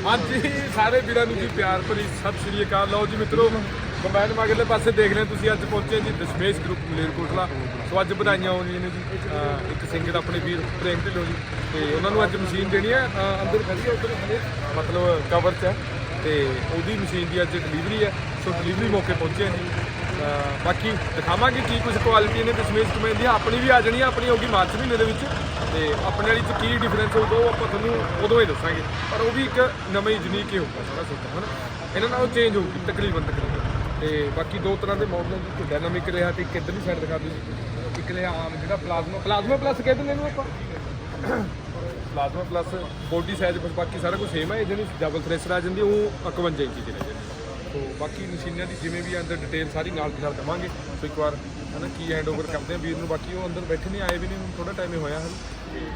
ਹਾਂਜੀ, ਸਾਰੇ ਵੀਰਾਂ ਨੂੰ ਜੀ ਪਿਆਰ ਭਰੀ ਸਤਿ ਸ਼੍ਰੀ ਅਕਾਲ। ਲਓ ਜੀ ਮਿੱਤਰੋ ਕੰਬਾਈਨ ਮਗਰਲੇ ਪਾਸੇ ਦੇਖ ਰਹੇ ਤੁਸੀਂ, ਅੱਜ ਪਹੁੰਚੇ ਜੀ ਦਸ਼ਮੇਸ਼ ਗਰੁੱਪ ਮਲੇਰਕੋਟਲਾ। ਸੋ ਅੱਜ ਵਧਾਈਆਂ ਹੋਣੀਆਂ ਨੇ ਜੀ। ਇੱਕ ਸਿੰਗਰ ਆਪਣੇ ਵੀਰ ਪ੍ਰੇਮ ਢਿੱਲੋਂ ਜੀ। ਤੇ ਉਹਨਾਂ ਨੂੰ ਅੱਜ ਮਸ਼ੀਨ ਦੇਣੀ ਹੈ ਅੰਦਰ ਖੜੀ ਹੈ ਉੱਧਰ ਖੜੇ ਮਤਲਬ ਕਵਰ 'ਚ ਹੈ ਤੇ ਉਹਦੀ ਮਸ਼ੀਨ ਦੀ ਅੱਜ ਡਿਲੀਵਰੀ ਹੈ ਸੋ ਡਿਲੀਵਰੀ ਮੌਕੇ ਪਹੁੰਚੇ ਜੀ। ਬਾਕੀ ਦਿਖਾਵਾਂਗੇ ਕੀ ਕੁਝ ਕੁਆਲਿਟੀ ਨੇ ਦਸ਼ਮੇਸ਼ ਕਮੇਂ ਦੀ ਆਪਣੀ ਵੀ ਆ ਜਾਣੀ ਆ, ਆਪਣੀ ਹੋਗੀ ਮਾਰਚ ਮਹੀਨੇ ਦੇ ਵਿੱਚ। ਤੇ ਆਪਣੇ ਵਾਲੀ ਚ ਕੀ ਡਿਫਰੈਂਸ ਹੋਊਗਾ, ਉਹ ਆਪਾਂ ਤੁਹਾਨੂੰ ਉਦੋਂ ਹੀ ਦੱਸਾਂਗੇ। ਪਰ ਉਹ ਵੀ ਇੱਕ ਨਵੀਂ ਯੂਨੀਕ ਹੀ ਹੋਊਗਾ ਸਾਰਾ ਸਿਸਟਮ ਹਨਾ? ਇਹਨਾਂ ਨਾਲ ਚੇਂਜ ਹੋਊਗੀ, ਤਕਰੀਬਨ ਤਕਰੀਬਨ। ਤੇ ਬਾਕੀ ਦੋ ਤਰ੍ਹਾਂ ਦੇ ਮਾਡਲ ਜੀ ਇੱਕ ਡਾਇਨਾਮਿਕ ਰਿਹਾ ਤੇ ਇੱਕ ਇੱਧਰਲੀ ਸਾਈਡ ਦਿਖਾ ਦਿਓ ਜੀ। ਇੱਕ ਲਿਆ ਆਮ, ਜਿਹੜਾ ਪਲਾਜ਼ਮਾ ਪਲਾਜ਼ਮਾ ਪਲੱਸ ਕਹਿ ਦਿੰਦੇ ਇਹਨੂੰ ਆਪਾਂ। ਪਲਾਜ਼ਮਾ ਪਲੱਸ ਬੋਡੀ ਸਾਈਜ਼ ਬਸ ਬਾਕੀ ਸਾਰਾ ਕੁਝ ਸੇਮ ਹੈ ਇਹ ਜਿਹੜੀ ਡਬਲ ਥ੍ਰੈਸ਼ਰ ਆ ਜਾਂਦੀ ਉਹ 51 ਇੰਚੀ ਦੀ ਰਹਿ ਜਾਂਦੀ ਸੋ ਬਾਕੀ ਮਸ਼ੀਨਾਂ ਦੀ ਜਿਵੇਂ ਵੀ ਅੰਦਰ ਡਿਟੇਲ ਸਾਰੀ ਨਾਲ ਦੀ ਨਾਲ ਦਵਾਂਗੇ। ਸੋ ਇੱਕ ਵਾਰ ਹਨਾ ਕੀ ਹੈਂਡਓਵਰ ਕਰਦੇ ਆ ਵੀਰ ਨੂੰ। ਬਾਕੀ ਉਹ ਅੰਦਰ ਬੈਠੇ ਨਹੀਂ ਆਏ ਵੀ ਨਹੀਂ, ਹੁਣ ਥੋੜਾ ਟਾਈਮ ਹੀ ਹੋਇਆ ਹਨ।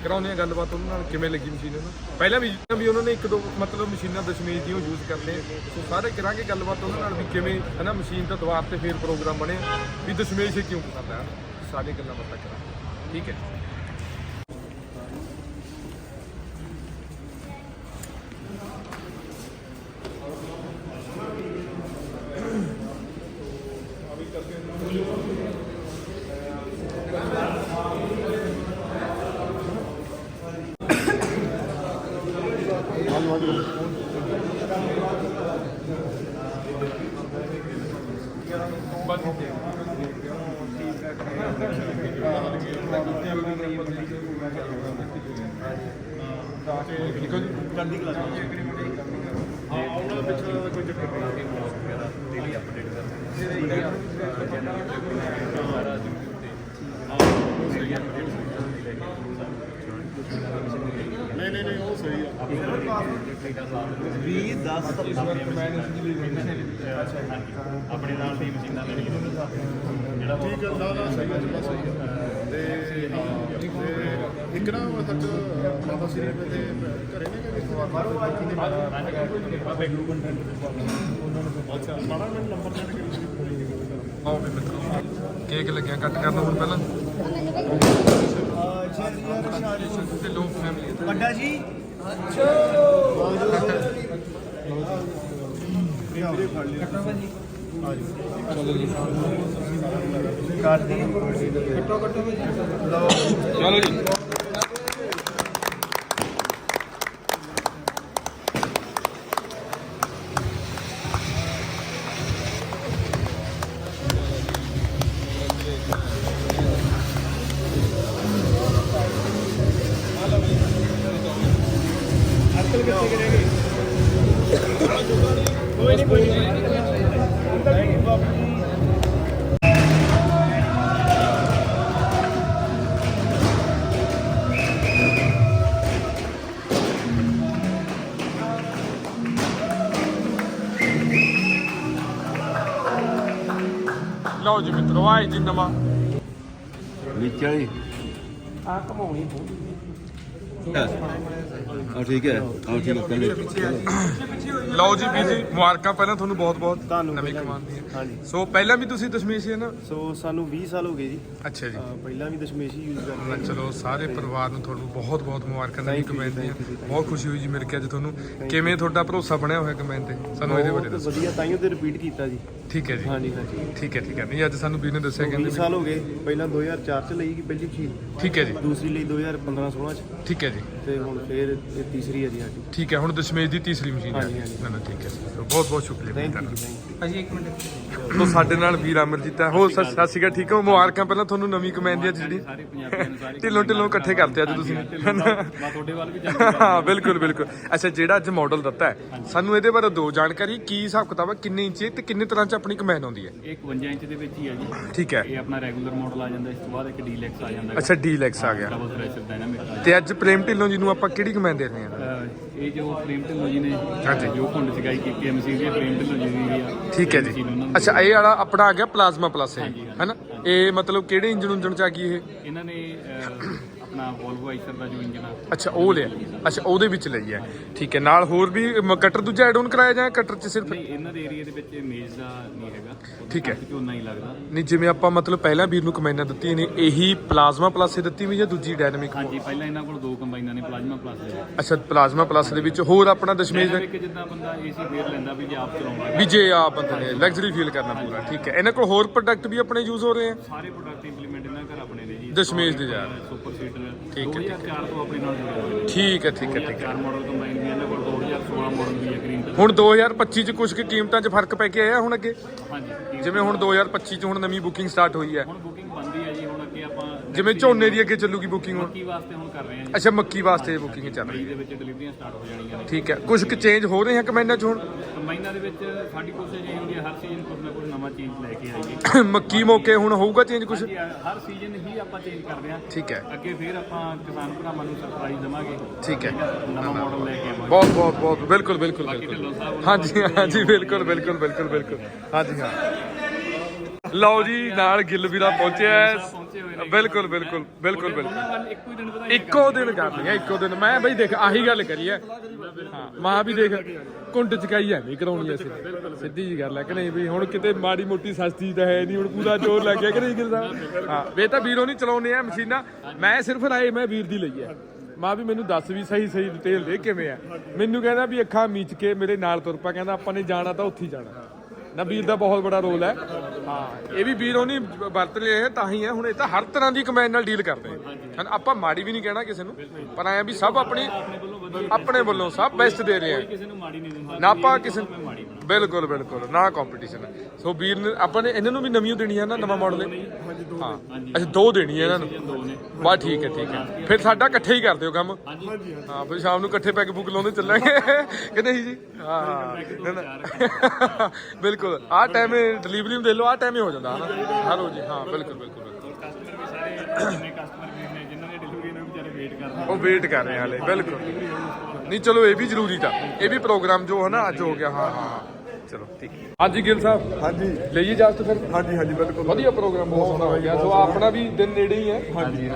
ਕਰਾਉਂਦੇ ਆ ਗੱਲਬਾਤ ਉਹਨਾਂ ਨਾਲ, ਕਿਵੇਂ ਲੱਗੀ ਮਸ਼ੀਨ ਉਹਨਾਂ ਨੂੰ ਪਹਿਲਾਂ ਵੀ ਜਿੱਦਾਂ ਵੀ ਉਹਨਾਂ ਨੇ ਇੱਕ ਦੋ ਮਤਲਬ ਮਸ਼ੀਨਾਂ ਦਸ਼ਮੇਸ਼ ਦੀ ਉਹ ਯੂਜ਼ ਕਰਦੇ ਆ। ਸੋ ਸਾਰੇ ਕਰਾਂਗੇ ਗੱਲਬਾਤ ਉਹਨਾਂ ਨਾਲ ਵੀ ਕਿਵੇਂ ਹਨਾ ਮਸ਼ੀਨ ਦਾ ਦੁਆਰ ਤੇ ਫੇਰ ਪ੍ਰੋਗਰਾਮ ਬਣਿਆ ਵੀ ਦਸ਼ਮੇਸ਼ ਇਹ ਕਿਉਂ ਕਰਦਾ? ਹੈ ਸਾਰੀਆਂ ਗੱਲਾਂ ਬਾਤਾਂ ਕਰਾਂਗੇ। ਠੀਕ ਹੈ। ਚੜ੍ਹਦੀ ਕਲਾ ਚ ਹਾਂ ਉਹਨਾਂ ਵਿੱਚ ਕੋਈ ਚੱਕਰ ਨਹੀਂ ਡੇਲੀ ਅਪਡੇਟ ਨਹੀਂ ਨਹੀਂ ਨਹੀਂ ਉਹ ਸਹੀ ਆ। 20 10 ਆਪਣੇ ਨਾਲ ਦੀ ਮਸ਼ੀਨਾਂ ਲੈਣੀਆਂ ਜਿਹੜਾ ਠੀਕ ਹੈ ਨਾ ਨਾ ਸਹੀ ਹੈ ਜੀ, ਬਸ ਸਹੀ ਹੈ ਤੇ ਹਾਂ ਤੇ ਇੱਕ ਨਾ ਉਹ ਤੱਕ ਮਾਤਾ ਸ੍ਰੀ ਦੇ ਘਰੇ ਨੇ ਕਿ ਬਾਹਰੋਂ ਆ ਕੇ ਬਾਬੇ ਗੁਰੂ ਅੱਛਾ ਮਾੜਾ ਮੈਨੂੰ ਨੰਬਰ ਦੇਣ ਕੇ ਆਓ ਵੀ ਮਿੱਤਰੋ। ਕੇਕ ਲੱਗਿਆ ਕੱਟ ਕਰਨਾ ਹੁਣ ਪਹਿਲਾਂ। ਵੱਡਾ ਜੀ। ਚਲੋ। ਜੀ। ਆਏ ਜੀ ਨਵਾਂ। ਵਿੱਚ ਵਾਲੀ ਆ ਕਮਾਉਣੀ ਆ ਠੀਕ ਹੈ। ਆ ਠੀਕ ਹੈ ਪਹਿਲੇ ਲਓ ਜੀ ਵੀਰ ਜੀ ਮੁਬਾਰਕਾਂ ਪਹਿਲਾਂ ਤੁਹਾਨੂੰ ਬਹੁਤ ਬਹੁਤ ਨਵੀਂ ਕਮਾਨ ਦੀਆਂ। ਹਾਂਜੀ। ਸੋ ਪਹਿਲਾਂ ਵੀ ਤੁਸੀਂ ਦਸ਼ਮੇਸ਼ ਸੀ ਨਾ? ਸੋ ਸਾਨੂੰ 20 ਸਾਲ ਹੋ ਗਏ ਜੀ। ਅੱਛਾ ਜੀ। ਅਹ ਪਹਿਲਾਂ ਵੀ ਦਸ਼ਮੇਸ਼ੀ ਯੂਜ਼ ਕਰਦੇ ਮੈਂ ਚਲੋ ਸਾਰੇ ਪਰਿਵਾਰ ਨੂੰ ਤੁਹਾਨੂੰ ਬਹੁਤ ਬਹੁਤ ਮੁਬਾਰਕਾਂ ਨਵੀਂ Thank you, ਕਮੈਂਟ ਦੀਆਂ। thank you, thank ਬਹੁਤ ਖੁਸ਼ੀ ਹੋਈ ਜੀ ਮਿਲ ਕੇ ਅੱਜ ਤੁਹਾਨੂੰ। ਕਿਵੇਂ ਤੁਹਾਡਾ ਭਰੋਸਾ ਬਣਿਆ ਹੋਇਆ ਕਮੈਂਟ ਤੇ? ਸਾਨੂੰ ਇਹਦੇ ਬਾਰੇ ਬਹੁਤ ਦੱਸੋ। ਵਧੀਆ ਤਾਈਓ ਤੇ ਰਿਪੀਟ ਕੀਤਾ ਜੀ। ਠੀਕ ਹੈ ਜੀ। ਹਾਂਜੀ ਹਾਂਜੀ। ਠੀਕ ਹੈ ਠੀਕ ਹੈ। ਨਹੀਂ ਅੱਜ ਸਾਨੂੰ ਵੀਰ ਨੇ ਦੱਸਿਆ 20 ਕਹਿੰਦੇ ਸਾਲ ਹੋ ਗਏ ਪਹਿਲਾਂ 2004 ਚ ਲਈ ਗਈ ਪਹਿਲੀ ਵੀ- ਠੀਕ ਹੈ ਜੀ। ਦੂਸਰੀ ਲਈ 2015 16 ਚ। ਠੀਕ ਹੈ ਜੀ। ਤੇ ਹੁਣ ਫੇਰ ਇਹ ਤੀਸਰੀ ਹੈ ਜੀ ਸਾਡੀ। ਠੀਕ ਹੈ ਹੁਣ ਦਸ਼ਮੇਸ਼ ਦੀ ਤੀਸਰੀ ਮਸ਼ੀਨ ਹੈ। ਹਾਂਜੀ, ਹਾਂਜੀ। ਨਾ ਨਾ ਠੀਕ ਹੈ ਜੀ ਬਹੁਤ ਬਹੁਤ ਸ਼ੁਕਰੀਆ ਵੀਰ ਥੈਂਕ ਯੂ ਭਾਜੀ ਇੱਕ ਮਿੰਟ ਤੋ ਸਾਡੇ ਨਾਲ ਵੀਰ ਅਮਰਜੀਤ ਹੈ। ਹੋ ਸਤਿ ਸਤਿ ਸ਼੍ਰੀ ਅਕਾਲ ਠੀਕ ਹੋ। ਮੁਬਾਰਕਾਂ ਪਹਿਲਾਂ ਤੁਹਾਨੂੰ ਨਵੀਂ ਕਮੈਂਟ ਦੀ ਅੱਜ ਜਿਹੜੀ। ਸਾਰੇ ਪੰਜਾਬੀਆਂ ਨੂੰ ਸਾਰੇ ਢਿੱਲੋਂ ਢਿੱਲੋਂ ਇਕੱਠੇ ਕਰਤੇ ਅੱਜ ਤੁਸੀਂ। ਮੈਂ ਤੁਹਾਡੇ ਵੱਲ ਵੀ ਜਾਂਦੀ ਹਾਂ ਬਿਲਕੁਲ ਬਿਲਕੁਲ। ਅੱਛਾ ਜਿਹੜਾ ਅੱਜ ਮਾਡਲ ਦਿੱਤਾ ਹੈ ਸਾਨੂੰ ਇਹਦੇ ਬਾਰੇ ਦੋ ਜਾਣਕਾਰੀ ਕੀ ਹਿਸਾਬ ਕਿਤਾਬ ਹੈ ਕਿੰਨੇ ਇੰਚ ਹੈ ਤੇ ਕਿੰਨੇ ਤਰ੍ਹਾਂ ਚ ਆਪਣੀ ਕਮੈਨ ਆਉਂਦੀ ਹੈ? ਇਹ 52 ਇੰਚ ਦੇ ਵਿੱਚ ਹੀ ਆ ਜੀ। ਠੀਕ ਹੈ। ਇਹ ਆਪਣਾ ਰੈਗੂਲਰ ਮਾਡਲ ਆ ਜਾਂਦਾ ਇਸ ਤੋਂ ਬਾਅਦ ਇੱਕ ਡੀਲੈਕਸ ਆ ਜਾਂਦਾ। ਅੱਛਾ ਡੀਲੈਕਸ ਆ ਗਿਆ। ਡਬਲ ਥ੍ਰੈਸ਼ਰ ਡਾਇਨਾਮਿਕ ਆ ਜਾਂਦਾ। ਤੇ ਅੱਜ ਪ੍ਰੇਮ ਢਿੱਲੋਂ ਜੀ ਨੂੰ ਆਪਾਂ ਕਿਹੜੀ ਕਮੈਨ ਦੇ ਰਹੇ ਹਾਂ ਅਹ ਇਹ ਜੋ ਪ੍ਰੇਮ ਢਿੱਲੋਂ ਜੀ ਨੇ ਹਾਂਜੀ। ਜੋ ਕੁੰਡ ਸਿਖਾਈ ਕੀਤੀ ਐਮਸੀ ਦੀ ਪ੍ਰੇਮ ਢਿੱਲੋਂ ਜੀ ਦੀ ਆ ਠੀਕ ਹੈ ਜੀ ਨੂੰ ਅੱਛਾ ਇਹ ਵਾਲਾ ਆਪਣਾ ਆ ਗਿਆ ਪਲਾਜ਼ਮਾ ਪਲੱਸ ਹੈ ਹਾਂਜੀ। ਹੈਨਾ ਇਹ ਮਤਲਬ ਕਿਹੜੇ ਇੰਜਨ ਉਂਜਨ ਚ ਆ ਗਈ ਇਹ ਇਹਨਾਂ ਨੇ ਅਹ, ਆਪਣਾ Volvo ਆਈਸਰ ਦਾ ਜੋ ਇੰਜਨ ਆ। ਅੱਛਾ ਉਹ ਲਿਆ। ਅੱਛਾ ਉਹਦੇ ਵਿੱਚ ਲਈ ਹੈ। ਠੀਕ ਹੈ ਨਾਲ ਹੋਰ ਵੀ ਮ- ਕਟਰ ਦੂਜਾ ਐਡ ਆਨ ਕਰਾਇਆ ਜਾਂ ਕਟਰ ਚ ਸਿਰਫ ਨਹੀਂ ਇਹਨਾਂ ਦੇ ਏਰੀਆ ਦੇ ਵਿੱਚ ਮੇਜ਼ ਦਾ ਨਹੀਂ ਹੈਗਾ। ਉਹਦੇ ਠੀਕ ਹੈ। 'ਚ ਉਨਾ ਹੀ ਲੱਗਦਾ? ਨਹੀਂ ਜਿਵੇਂ ਆਪਾਂ ਮਤਲਬ ਪਹਿਲਾਂ ਵੀਰ ਨੂੰ ਕਮੈਨਾਂ ਦਿੱਤੀਆਂ ਨੇ ਇਹੀ ਪਲਾਜ਼ਮਾ ਪਲੱਸ ਦਿੱਤੀ ਵੀ ਜਾਂ ਦੂਜੀ ਡਾਇਨਾਮਿਕ ਹਾਂਜੀ ਪਹਿਲਾਂ ਇਹਨਾਂ ਕੋਲ ਦੋ ਕੰਬਾਈਨਾਂ ਨੇ ਪਲਾਜ਼ਮਾ ਪਲੱਸ ਦੇ। ਅੱਛਾ ਪਲਾਜ਼ਮਾ ਪਲੱਸ ਦੇ ਵਿੱਚ ਹੋਰ ਆਪਣਾ ਦਸ਼ਮੇਸ਼ ਦਾ Dynamic ਜਿੱਦਾਂ ਬੰਦਾ ਏਸੀ ਫੇਰ ਲੈਂਦਾ ਵੀ ਜੇ ਆਪ ਚਲਾਉਂਦਾ ਵੀ ਜੇ ਆ ਬੰਦੇ ਨੇ ਲਗਜ਼ਰੀ ਫੀਲ ਕਰਨਾ ਪੂਰਾ ਠੀਕ ਹੈ। ਇਹਨਾਂ ਕੋਲ ਹੋਰ ਪ੍ਰੋਡਕਟ ਵੀ ਆਪਣੇ ਯੂਜ਼ ਹੋ ਰਹੇ ਆ ਸਾਰੇ ਪ੍ਰੋਡਕਟ ਇੰਪਲੀਮੈਂਟ ਇਹਨਾਂ ਘਰ ਆਪਣੇ ਨੇ ਜੀ ਦਸ਼ਮੇਸ਼ ਦੇ ਯਾਰ। ਸੁਪਰ ਸੀਟਰ ਠੀਕ ਹੈ, 2004 ਤੋਂ ਆਪਣੇ ਨਾਲ ਜੁੜੇ ਹੋਏ ਨੇ। ਠੀਕ ਹੈ ਠੀਕ ਹੈ ਠੀਕ ਹੈ। 2004 ਮਾਡਲ ਕੰਬਾਈਨ ਵੀ ਇਹਨਾਂ ਕੋਲ 2016 ਮਾਡਲ ਵੀ ਹੈ ਗ੍ਰੀਨ ਕਲਰ ਹੁਣ 2025 ਚ ਕੁਝ ਕੁ ਕੀਮਤਾਂ 'ਚ ਫ਼ਰਕ ਪੈ ਕੇ ਆਇਆ ਹੁਣ ਅੱਗੇ? ਹਾਂਜੀ। ਜਿਵੇਂ ਹੁਣ 2025 ਚ ਹੁਣ ਨਵੀਂ ਬੁਕਿੰਗ ਸਟਾਰਟ ਹੋਈ ਹੈ। ਹੁਣ ਬੁਕਿੰਗ ਬੰਦੀ ਹੈ ਜੀ ਹੁਣ ਅੱਗੇ ਆਪਾਂ ਜਿਵੇਂ ਝੋਨੇ ਦੀ ਅੱਗੇ ਚੱਲੂਗੀ ਬੁਕਿੰਗ ਹੁਣ। ਕੀ ਵਾਸਤੇ ਹੁਣ ਕਰ ਰਹੇ ਜੀ। ਅੱਛਾ ਮੱਕੀ ਵਾਸਤੇ ਬੁਕਿੰਗ ਚੱਲ ਰਹੀ ਮਈ ਦੇ ਵਿੱਚ ਡਿਲੀਵਰੀਆਂ ਸਟਾਰਟ ਹੋ ਜਾਣੀਆਂ ਨੇ। ਠੀਕ ਹੈ। ਕੁਝ ਕੁ ਚੇਂਜ ਹੋ ਰਹੇ ਆ ਕਮੈਨਾਂ 'ਚ ਹੁਣ? ਕੰਬਾਈਨਾਂ ਦੇ ਵਿੱਚ ਸਾਡੀ ਕੋਸ਼ਿਸ਼ ਇਹ ਹੁੰਦੀ ਹੈ ਹਰ ਸੀਜ਼ਨ ਕੁਝ ਨਾ ਕੁਝ ਨਵਾਂ ਚੇਂਜ ਲੈ ਕੇ ਆਈਏ। ਮੱਕੀ ਮੌਕੇ ਹੁਣ ਹੋਊਗਾ ਚੇਂਜ ਕੁਝ ਹਾਂਜੀ ਹਰ ਸੀਜ਼ਨ ਹੀ ਆਪਾਂ ਚੇਂਜ ਕਰਦੇ ਹਾਂ। ਠੀਕ ਹੈ। ਅੱਗੇ ਫਿਰ ਆਪਾਂ ਕਿਸਾਨ ਭਰਾਵਾਂ ਨੂੰ ਸਰਪ੍ਰਾਈਜ਼ ਦੇਵਾਂਗੇ। ਠੀਕ ਹੈ। ਨਵਾਂ ਮਾਡਲ ਲੈ ਕੇ ਆਵਾਂਗੇ। ਬਹੁਤ ਬਹੁਤ ਬਹੁਤ ਬਿਲਕੁਲ ਬਿਲਕੁਲ ਬਿਲਕੁਲ। ਢਿੱਲੋਂ ਸਾਹਿਬ ਉਹਨਾਂ ਹਾਂਜੀ ਹਾਂਜੀ ਬਿਲਕੁਲ ਬਿਲਕੁਲ ਬਿਲਕੁਲ ਬਿਲਕੁਲ। ਹਾਂਜੀ ਹਾਂ। ਲਓ ਜੀ ਨਾਲ ਗਿੱਲ ਵੀਰਾ ਪਹੁੰਚਿਆ ਹੈ। ਪਹੁੰਚੇ ਹੋਏ ਨੇ। ਬਿਲਕੁਲ ਬਿਲਕੁਲ ਬਿਲਕੁਲ ਬਿਲਕੁਲ। ਉਹਨਾਂ ਵੱਲ ਇੱਕੋ ਹੀ ਦਿਨ ਵਧਾਈ ਇੱਕੋ ਦਿਨ ਕਰ ਇੱਕੋ ਦਿਨ। ਮੈਂ ਬਈ ਦੇਖ ਆਹੀ ਗੱਲ ਕਰੀ ਹੈ। ਹਾਂ ਮਾਂ ਵੀ ਦੇਖ ਕੁੰਡ ਚਕਾਈ ਐ ਨਹੀਂ ਕਰਾਉਣੀ ਅਸੀਂ ਸਿੱਧੀ। ਜੀ ਗੱਲ ਹੈ ਕਿ ਨਹੀਂ ਵੀ ਹੁਣ ਕਿਤੇ ਮਾੜੀ ਮੋਟੀ ਸਸਤੀ ਤਾਂ ਹੈ ਨਹੀਂ ਹੁਣ ਪੂਰਾ ਜ਼ੋਰ ਲੱਗ ਗਿਆ ਕਿ ਨਹੀਂ ਸਾਹਿਬ? ਹਾਂ ਵੇ ਤਾਂ ਵੀਰੋਂ ਨਹੀਂ ਚਲਾਉਨੇ ਆ ਮਸ਼ੀਨਾਂ। ਮੈਂ ਸਿਰਫ ਰਾਏ ਮੈਂ ਵੀਰ ਦੀ ਲਈ ਹੈ। ਮਾਂ ਵੀ ਮੈਨੂੰ ਦੱਸ ਵੀ ਸਹੀ ਸਹੀ ਡਿਟੇਲ ਦੇ ਕਿਵੇਂ ਆ। ਮੈਨੂੰ ਕਹਿੰਦਾ ਵੀ ਅੱਖਾਂ ਮੀਚ ਕੇ ਮੇਰੇ ਨਾਲ ਤੁਰ ਪਾ ਕਹਿੰਦਾ ਆਪਾਂ ਨੇ ਜਾਣਾ ਤਾਂ ਉੱਥੇ ਹੀ ਜਾਣਾ। ਨਾ ਵੀਰ ਦਾ ਬਹੁਤ ਬੜਾ ਰੋਲ ਹੈ। ਹਾਂ, ਇਹ ਵੀ ਵੀਰ ਉਹਨੀ ਵਰਤ ਲਿਆ ਹੈ, ਤਾਂ ਹੀ ਹੈ, ਹੁਣ ਇਹ ਤਾਂ ਹਰ ਤਰ੍ਹਾਂ ਦੀ ਕਮੈਨ ਨਾਲ ਡੀਲ ਕਰਦੇ ਹਨ, ਆਪਾਂ ਮਾੜੀ ਵੀ ਨਹੀਂ ਕਹਿਣਾ ਕਿਸੇ ਨੂੰ, ਪਰ ਐਂ ਵੀ ਸਭ ਆਪਣੀ ਆਪਣੇ ਵੱਲੋਂ ਸਭ ਬੈਸਟ ਦੇ ਰਹੇ ਆ ਨਾ ਆਪਾਂ ਕਿਸੇ ਬਿਲਕੁਲ ਬਿਲਕੁਲ। ਨਾ ਕੰਪੀਟੀਸ਼ਨ ਸੋ ਵੀਰ ਨੇ ਆਪਾਂ ਨੇ ਇਹਨਾਂ ਨੂੰ ਵੀ ਨਵੀਂ ਓ ਦੇਣੀ ਹੈ ਨਾ ਨਵਾਂ ਮਾਡਲ ਹਾਂ। ਅੱਛਾ ਦੋ ਦੇਣੀ ਹੈ ਇਹਨਾਂ ਨੂੰ। ਬਾ ਠੀਕ ਹੈ ਠੀਕ ਹੈ। ਫਿਰ ਸਾਡਾ ਇਕੱਠੇ ਹੀ ਕਰ ਦਿਓ ਕੰਮ? ਹਾਂ ਫਿਰ ਸ਼ਾਮ ਨੂੰ ਇਕੱਠੇ ਪੈਗ ਬੁੱਕ ਲਾਉਂਦੇ ਚੱਲਾਂਗੇ। ਕਿ ਨਹੀਂ ਜੀ? ਹਾਂ ਹਾਂ। ਨਾ, ਨਾ। ਬਿਲਕੁਲ। ਆਹ ਟਾਈਮ ਡਿਲੀਵਰੀ ਨੂੰ ਦੇ ਲਓ ਆਹ ਟਾਈਮ ਹੀ ਹੋ ਜਾਂਦਾ ਹਨਾ? ਹਰ ਰੋਜ਼ ਹੀ, ਹਾਂ ਬਿਲਕੁਲ ਬਿਲਕੁਲ। ਬਿਲਕੁਲ ਕਸਟਮਰ ਵੀ ਸਾਰੇ ਜਿੰਨੇ ਕਸਟਮਰ ਵੀ ਨੇ ਜਿਨ੍ਹਾਂ ਨੇ ਡਿਲੀਵਰੀ ਨੇ ਵਿਚਾਰੇ ਵੇਟ ਕਰਦੇ ਉਹ ਵੇਟ ਕਰ ਰਹੇ ਆ ਹਲੇ ਬਿਲਕੁਲ। ਨਹੀਂ ਚਲੋ ਇਹ ਵੀ ਜ਼ਰੂਰੀ ਤਾਂ। ਇਹ ਵੀ ਪ੍ਰੋਗਰਾਮ ਜੋ ਹੈ ਨਾ ਅੱਜ ਹੋ ਗਿਆ ਹਾਂ ਹਾਂ। ਚਲੋ ਠੀਕ ਹੈ। ਹਾਂਜੀ ਗਿਲ ਸਾਹਿਬ। ਹਾਂਜੀ। ਲਈਏ ਇਜਾਜ਼ਤ ਫਿਰ? ਹਾਂਜੀ ਹਾਂਜੀ ਬਿਲਕੁਲ। ਵਧੀਆ ਪ੍ਰੋਗਰਾਮ ਬਹੁਤ ਸੋਹਣਾ ਹੋ ਗਿਆ। ਸੋ ਆਪਣਾ ਵੀ ਦਿਨ ਨੇੜੇ ਹੀ ਹੈ। ਹਾਂਜੀ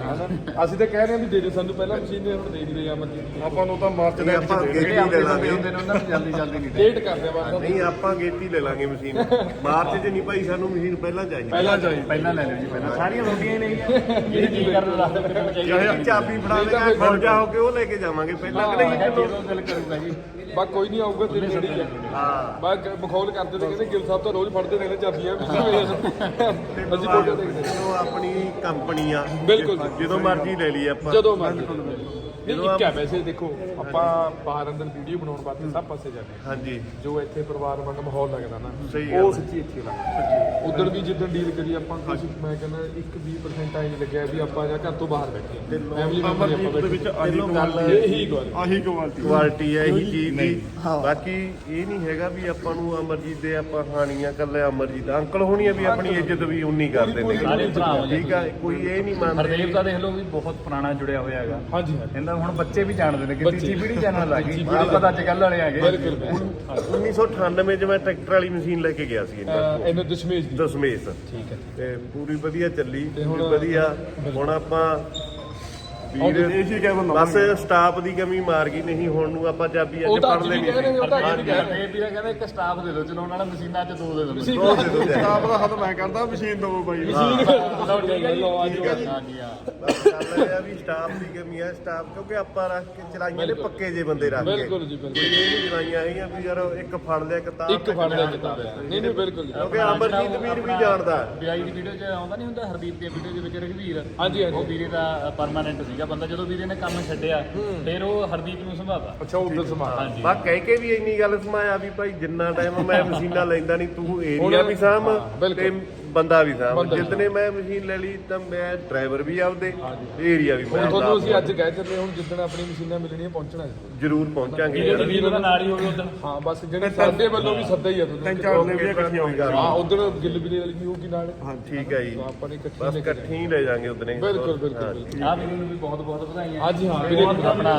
ਅਸੀਂ ਤਾਂ ਕਹਿ ਰਹੇ ਹਾਂ ਵੀ ਦੇ ਦੇ ਸਾਨੂੰ ਪਹਿਲਾਂ ਮਸ਼ੀਨ ਦੇ ਹੁਣ ਦੇ ਨਹੀਂ ਰਹੇ ਅਮਨ ਆਪਾਂ ਨੂੰ ਤਾਂ ਮਾਰਚ ਦੇ ਆਪਾਂ ਵਿੱਚ ਗੇਤੀ ਲੈ ਲਾਂਗੇ। ਉਹਨਾਂ ਨੂੰ ਜਲਦੀ ਜਲਦੀ ਨਹੀਂ ਡੇਟ ਕਰਦੇ ਆ ਬਸ ਨਹੀਂ ਆਪਾਂ ਗੇਤੀ ਲੈ ਲਾਂਗੇ ਮਸ਼ੀਨ ਮਾਰਚ 'ਚ ਨਹੀਂ ਭਾਈ ਸਾਨੂੰ ਮਸ਼ੀਨ ਪਹਿਲਾਂ ਚਾਹੀਦੀ। ਪਹਿਲਾਂ ਚਾਹੀਦੀ। ਪਹਿਲਾਂ ਲੈ ਲਓ ਜੀ ਪਹਿਲਾਂ। ਸਾਰੀਆਂ ਰੋਟੀਆਂ ਹੀ ਨਹੀਂ ਜਿਹੜੀ ਜੀ ਕਰਨ ਦੇ ਫਿਰ ਚਾਹੀਦੀ ਜਿਹੜੀ ਚਾਬੀ ਫੜਾ ਦੇਗਾ ਖਰਚਾ ਹੋ ਕੇ ਉਹ ਲੈ ਕੇ ਜਾਵਾਂਗੇ। ਪਹਿਲਾਂ ਕਿ ਨਹੀਂ ਜਦੋਂ ਦਿਲ ਕਰੂਗਾ ਜੀ। ਬਾ ਕੋਈ ਨਹੀਂ ਆਊਗਾ ਤੇਰੀ ਹੈ। ਹਾਂ। ਬਾ ਬਖੌਲ ਕਰਦੇ ਤੇ ਕਹਿੰਦੇ ਗਿਲ ਸਾਹਿਬ ਤਾਂ ਰੋਜ਼ ਫੜਦੇ ਨੇ ਚਾਬੀਆਂ ਅਸੀਂ ਫੋਟੋ ਦੇਖਦੇ। ਆਪਣੀ ਕੰਪਨੀ ਆ। ਬਿਲਕੁਲ। ਜਦੋਂ ਮਰਜ਼ੀ ਲੈ ਲਈ ਆਪਾਂ। ਜਦੋਂ ਮਰਜ਼ੀ। ਨਹੀਂ ਇੱਕ ਹੈ ਵੈਸੇ ਦੇਖੋ ਆਪਾਂ ਬਾਹਰ ਅੰਦਰ ਵੀਡੀਓ ਬਣਾਉਣ ਵਾਸਤੇ ਸਭ ਪਾਸੇ ਜਾਂਦੇ ਹਾਂ। ਹਾਂਜੀ। ਜੋ ਇੱਥੇ ਪਰਿਵਾਰ ਵਾਂਗ ਮਾਹੌਲ ਲੱਗਦਾ ਨਾ ਸਹੀ ਗੱਲ ਉਹ ਹੈ। ਸੱਚੀ ਇੱਥੇ ਲੱਗਦਾ। ਉਦੋਂ ਵੀ ਜਿੱਦਾਂ ਡੀਲ ਕਰੀ ਆਪਾਂ ਕੁਝ ਮੈਂ ਕਹਿੰਦਾ 1-20% ਆਈ ਲੱਗਿਆ ਵੀ ਆਪਾਂ ਜਾਂ ਘਰ ਤੋਂ ਬਾਹਰ ਬੈਠੇ ਫੈਮਿਲੀ ਮੈਂਬਰ ਆਪਾਂ ਦੇ ਵਿੱਚ ਬੈਠੇ ਆਹੀ ਗੱਲ ਕੁਆਲਿਟੀ ਇਹੀ ਗੱਲ ਆਹੀ ਕੁਆਲਿਟੀ ਕੁਆਲਿਟੀ ਹੈ ਇਹੀ ਚੀਜ਼ ਦੀ। ਬਾਕੀ ਇਹ ਨਹੀਂ ਹੈਗਾ ਵੀ ਆਪਾਂ ਨੂੰ ਅਮਰਜੀਤ ਦੇ ਆਪਾਂ ਖਾਣੀਆਂ ਕੱਲੇ ਅਮਰਜੀਤ ਅੰਕਲ ਹੋਣੀ ਆ ਵੀ ਆਪਣੀ ਇੱਜ਼ਤ ਵੀ ਉਨੀ ਕਰਦੇ ਨੇ। ਸਾਰੇ ਹੋ ਠੀਕ ਆ ਕੋਈ ਇਹ ਨਹੀਂ ਮੰਨਦੇ ਹਰਦੇਵ ਦਾ ਦੇਖ ਲਓ ਵੀ ਬਹੁਤ ਪੁਰਾਣਾ ਜੁੜਿਆ ਹੋਇਆ ਹੈਗਾ। ਹਾਂਜੀ ਹਾਂ ਕਹਿੰਦਾ ਹੁਣ ਬੱਚੇ ਵੀ ਜਾਣਦੇ ਨੇ ਕਿ। ਤੀਜੀ ਪੀੜ੍ਹੀ ਜਾਣਨ ਲੱਗ ਗਈ। ਆਪਾਂ ਤਾਂ ਅੱਜ ਕੱਲ੍ਹ ਵਾਲੇ ਬਿਲਕੁਲ। ਬਿਲਕੁਲ 1998 ਚ ਮੈਂ ਟਰੈਕਟਰ ਵਾਲੀ ਮਸ਼ੀਨ ਲੈ ਕੇ ਗਿਆ ਸੀ ਇਹਨਾਂ ਅਹ ਇਹਨੂੰ ਦਸ਼ਮੇਸ਼ ਦੀ। ਦਸਮੇਸ਼। ਠੀਕ ਹੈ। ਤੇ ਪੂਰੀ ਵਧੀਆ ਚੱਲੀ ਪੂਰੀ ਹੁਣ- ਵਧੀਆ। ਹੁਣ ਆਪਾਂ ਬਸ ਸਟਾਫ ਦੀ ਕਮੀ ਮਾਰ ਗਈ ਨਹੀਂ ਹੁਣ ਨੂੰ ਆਪਾਂ ਚਾਬੀ ਉਹ ਅੱਜ ਪੜ ਲੈਣੀ ਉਹ ਵੀ ਵੀਰਾ ਕਹਿੰਦਾ ਇੱਕ ਸਟਾਫ ਦੇ ਦਿਓ ਚਲਾਉਣ ਵਾਲਾ ਮਸ਼ੀਨਾਂ 'ਚ ਦੋ ਦੇ ਦਿਓ ਸੀ ਦੋ ਦੇ ਦੋ ਜੀ। ਸਟਾਫ ਦਾ ਹੱਥ ਮੈਂ ਕਰਦਾ ਮਸ਼ੀਨ ਦਵੋ ਬਾਈ ਠੀਕ ਹੈ ਲਓ ਅੱਜ ਹਾਂਜੀ ਹਾਂ ਬਸ ਗੱਲ ਇਹ ਆ ਵੀ ਸਟਾਫ ਦੀ ਕਮੀ ਹੈ ਸਟਾਫ ਕਿਉਂਕਿ ਆਪਾਂ ਰੱਖ ਕੇ ਚਲਾਈਆਂ ਨੇ ਪੱਕੇ ਜੇ ਬੰਦੇ ਰੱਖ ਕੇ ਬਿਲਕੁਲ ਜੀ ਬਿਲਕੁਲ ਕੋਈ ਇਹ ਨਹੀਂ ਚਲਾਈਆਂ ਹੈਗੀਆਂ ਵੀ ਯਾਰ ਇੱਕ ਫੜ ਲਿਆ ਕਿਤਾਬ ਇੱਕ ਫੜ ਲਿਆ ਕਿਤਾਬ ਨਹੀਂ ਨਹੀਂ ਬਿਲਕੁਲ ਜੀ ਕਿਉਂਕਿ ਅਮਰਜੀਤ ਵੀਰ ਵੀ ਜਾਣਦਾ ਵਿਆਹੀ ਦੀ ਵੀਡੀਓ 'ਚ ਆਉਂਦਾ ਨਹੀਂ ਹੁੰਦਾ ਹਰਦੀਪ ਦੀ ਵੀਡੀਓ ਦੇ ਵਿੱਚ ਰਘਵੀਰ ਹਾਂਜੀ ਉਹ ਹਾਂਜੀ ਵੀਰੇ ਦਾ ਪਰਮਾਨੈਂਟ ਸੀਗਾ ਬੰਦਾ ਜਦੋਂ ਵੀਰੇ ਨੇ ਕੰਮ ਛੱਡਿਆ ਫਿਰ ਉਹ ਹਰਦੀਪ ਨੂੰ ਸੰਭਾਲਦਾ। ਅੱਛਾ ਉਧਰ ਸਮਾਨ ਬਾ ਕਹਿ ਕੇ ਵੀ ਇੰਨੀ ਗੱਲ ਸਮਾਇਆ ਵੀ ਭਾਈ ਜਿੰਨਾ ਟਾਈਮ ਮੈਂ ਮਸ਼ੀਨਾਂ ਲੈਂਦਾ ਨਹੀਂ ਤੂੰ ਏਰੀਆ ਵੀ ਸਾਂਭ। ਤੇ ਬੰਦਾ ਵੀ ਵੀ ਜਿੱਦਨੇ ਮੈਂ ਮਸ਼ੀਨ ਲੈ ਲਈ ਤਾਂ ਮੈਂ ਡਰਾਈਵਰ ਵੀ ਆਪਦੇ ਏਰੀਆ ਵੀ ਮੈਂ ਤੁਹਾਨੂੰ ਅਸੀਂ ਅੱਜ ਕਹਿ ਚੱਲੇ ਹੁਣ ਜਿੱਦਣ ਆਪਣੀ ਮਸ਼ੀਨਾਂ ਮਿਲਣੀਆਂ ਪਹੁੰਚਣਾ ਜ਼ਰੂਰ ਪਹੁੰਚਾਂਗੇ ਵੀਰੇ ਵੀਰ ਦਾ ਨਾਲ ਹੀ ਹੋਵੇ ਉਦੋਂ ਹਾਂ ਬਸ ਜਿਹੜੇ ਸਾਡੇ ਵੱਲੋਂ ਵੀ ਸੱਦਾ ਹੀ ਆ ਤੁਹਾਨੂੰ। ਤਿੰਨ ਚਾਰ ਨੇ ਵੀ ਇਕੱਠੀਆਂ ਹੋਈਆਂ ਹਾਂ ਉਧਰ ਗਿੱਲ ਵੀਰੇ ਵਾਲੀ ਵੀ ਹੋਊਗੀ ਨਾਲ। ਠੀਕ ਹੈ ਜੀ। ਆਪਾਂ ਨੇ ਇਕੱਠੀ ਬਸ ਇਕੱਠੇ ਹੀ ਲੈ ਜਾਾਂਗੇ ਉਦਨੇ ਬਿਲਕੁਲ ਬਿਲਕੁਲ ਬਿਲਕੁਲ। ਆ ਵੀਰੇ ਨੂੰ ਵੀ ਬਹੁਤ ਬਹੁਤ ਵਧਾਈਆਂ। ਹਾਂਜੀ ਹਾਂ ਵੀਰੇ ਆਪਣਾ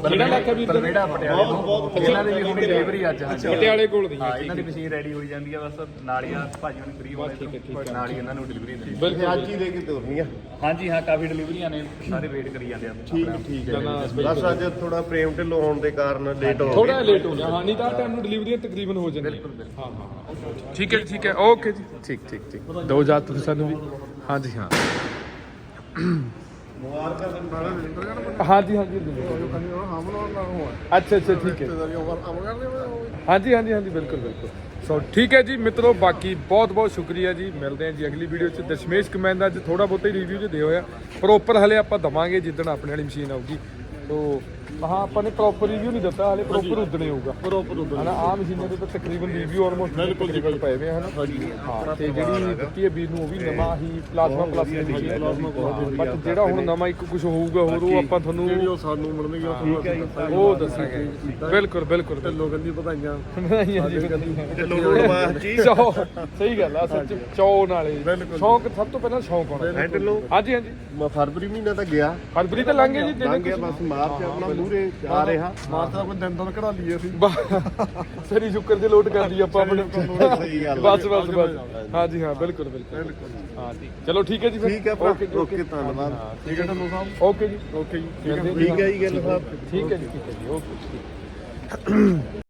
ਕਿਹੜਾ ਇਲਾਕਾ ਵੀਰ ਦਾ? ਬਲਵੇੜਾ ਪਟਿਆਲੇ ਤੋਂ ਇਹਨਾਂ ਦੀ ਵੀ ਹੁਣ ਡਿਲੀਵਰੀ ਅੱਜ ਹਾਂਜੀ। ਪਟਿਆਲੇ ਕੋਲ ਦੀ ਹਾਂ ਇਹਨਾਂ ਦੀ ਮਸ਼ੀਨ ਰੈਡੀ ਹੋਈ ਜਾਂਦੀ ਆ ਬਸ ਨਾਲ ਹੀ ਭਾਜੀ ਹੁਣ ਫ੍ਰੀ ਹੋਣੇ ਠੀਕ ਹੈ ਠੀਕ ਹੈ। ਨਾਲ ਹੀ ਇਹਨਾਂ ਨੂੰ ਡਿਲੀਵਰੀ ਦੇਣੀ ਬਿਲਕੁਲ ਅੱਜ ਹੀ ਦੇ ਕੇ ਤੋਰਨੀ ਆ। ਹਾਂਜੀ ਹਾਂ ਕਾਫੀ ਡਿਲੀਵਰੀਆਂ ਨੇ। ਸਾਰੇ ਵੇਟ ਕਰੀ ਜਾਂਦੇ ਆ ਠੀਕ ਠੀਕ ਹੈ। ਬਸ ਅੱਜ ਥੋੜਾ ਪ੍ਰੇਮ ਢਿੱਲੋਂ ਹੋਣ ਦੇ ਕਾਰਨ ਲੇਟ ਹੋ ਥੋੜਾ ਲੇਟ ਹੋ ਗਿਆ। ਹਾਂ ਨਹੀਂ ਤਾਂ ਟਾਈਮ ਨੂੰ ਡਿਲੀਵਰੀ ਤਕਰੀਬਨ ਹੋ ਜਾਂਦੀ ਹਾਂ। ਹਾਂ ਠੀਕ ਹੈ ਠੀਕ ਹੈ। ਓਕੇ ਜੀ। ਠੀਕ ਠੀਕ ਠੀਕ। ਦੋ ਜਾ ਤੁਸੀਂ ਸਾਨੂੰ ਵੀ। ਹਾਂਜੀ ਹਾਂ। ਮੁਬਾਰਕਾਂ ਤੁਹਾਨੂੰ ਨਾਲ ਵਿੰਦਰ ਜਾਣਾ ਹਾਂਜੀ ਹਾਂਜੀ ਹਮਲੋਂ ਨਾ ਹੋਆ ਅੱਛਾ ਅੱਛਾ ਠੀਕ ਹੈ। ਹਾਂਜੀ ਹਾਂਜੀ ਹਾਂਜੀ ਬਿਲਕੁਲ ਬਿਲਕੁਲ। ਸੋ ਠੀਕ ਹੈ ਜੀ, ਮਿੱਤਰੋ, ਬਾਕੀ ਬਹੁਤ ਬਹੁਤ ਸ਼ੁਕਰੀਆ ਜੀ। ਮਿਲਦੇ ਹਾਂ ਜੀ ਅਗਲੀ ਵੀਡੀਓ 'ਚ। ਦਸ਼ਮੇਸ਼ ਕਮੈਨ ਦਾ ਅੱਜ ਥੋੜਾ ਬਹੁਤਾ ਹੀ ਰਿਵਿਊ 'ਚ ਦੇ ਹੋਇਆ। ਪ੍ਰੋਪਰ ਹਲੇ ਆਪਾਂ ਦਵਾਂਗੇ, ਜਿੱਦਣ ਆਪਣੇ ਵਾਲੀ ਮਸ਼ੀਨ ਆਊਗੀ। ਸੋ ਹਾਂ ਆਪਾਂ ਨੇ ਪ੍ਰੋਪਰ ਰਿਵਿਊ ਨਹੀਂ ਦਿੱਤਾ ਹਲੇ ਪ੍ਰੋਪਰ ਉਦਣੇ ਹੋਊਗਾ। ਪ੍ਰੋਪਰ ਉਦਣੇ ਹਨਾ ਆ ਮਸ਼ੀਨਾਂ ਦੇ ਤਾਂ ਤਕਰੀਬਨ ਰਿਵਿਊ ਆਲਮੋਸਟ ਬਿਲਕੁਲ ਤਕਰੀਬਨ ਪਏ ਹੋਏ ਹਨ। ਹਾਂ ਤੇ ਜਿਹੜੀ ਦਿੱਤੀ ਹੈ ਵੀਰ ਨੂੰ ਉਹ ਵੀ ਨਵਾਂ ਹੀ ਪਲਾਜ਼ਮਾ ਪਲੱਸ ਦੀ ਮਸ਼ੀਨ ਹੈ। ਬਟ ਜਿਹੜਾ ਹੁਣ ਨਵਾਂ ਇੱਕ ਕੁਝ ਹੋਊਗਾ ਹੋਰ ਉਹ ਆਪਾਂ ਤੁਹਾਨੂੰ ਸਾਨੂੰ ਮਿਲਣਗੇ ਉਹ ਦੱਸਾਂਗੇ। ਬਿਲਕੁਲ ਬਿਲਕੁਲ। ਢਿੱਲੋਂ ਕਹਿੰਦੀ ਵਧਾਈਆਂ। ਵਧਾਈਆਂ ਜੀ ਵਧਾਈਆਂ। ਢਿੱਲੋਂ ਰੋਡ ਬਾਅਦ ਜੀ ਚੌ ਸਹੀ ਗੱਲ ਆ ਸੱਚ। ਚੌ ਨਾਲੇ ਸ਼ੌਂਕ ਸਭ ਤੋਂ ਪਹਿਲਾਂ ਸ਼ੌਂਕ ਹੋਣਾ। ਹੈ ਢਿੱਲੋਂ ਹਾਂਜੀ ਹਾਂਜੀ। ਮੈਂ ਫਰਵਰੀ ਮਹੀਨਾ ਤਾਂ ਗਿਆ। ਫਰਵਰੀ ਤਾਂ ਲੰਘ ਗਿਆ ਜੀ ਲੰਘ ਗਿਆ ਬਸ ਮਾਰਚ ਆਪਣਾ। ਮੂਰੇ ਆ ਰਿਹਾ। ਮਾਰਚ ਦਾ ਕੋਈ ਦਿਨ ਦਿਨ ਕਢਾ ਲਈਏ ਅਸੀਂ। ਸਰੀ ਸ਼ੁਕਰ ਦੇ ਲੋਟ ਕਰ ਲਈ ਆਪਾਂ ਆਪਣੇ ਸਹੀ ਗੱਲ ਆ। ਬਸ ਬਸ ਬਸ। ਹਾਂਜੀ ਹਾਂ ਬਿਲਕੁਲ ਬਿਲਕੁਲ। ਹਾਂ ਜੀ ਚਲੋ ਠੀਕ ਹੈ ਜੀ ਫਿਰ। ਠੀਕ ਹੈ ਓਕੇ ਧੰਨਵਾਦ। ਠੀਕ ਹੈ ਢਿੱਲੋਂ ਸਾਹਿਬ? ਓਕੇ ਜੀ। ਓਕੇ ਜੀ। ਠੀਕ ਹੈ ਜੀ। ਗੱਲ ਸਾਹਿਬ ਠੀਕ ਹੈ ਜੀ ਠੀਕ ਹੈ ਜੀ। ਓਕੇ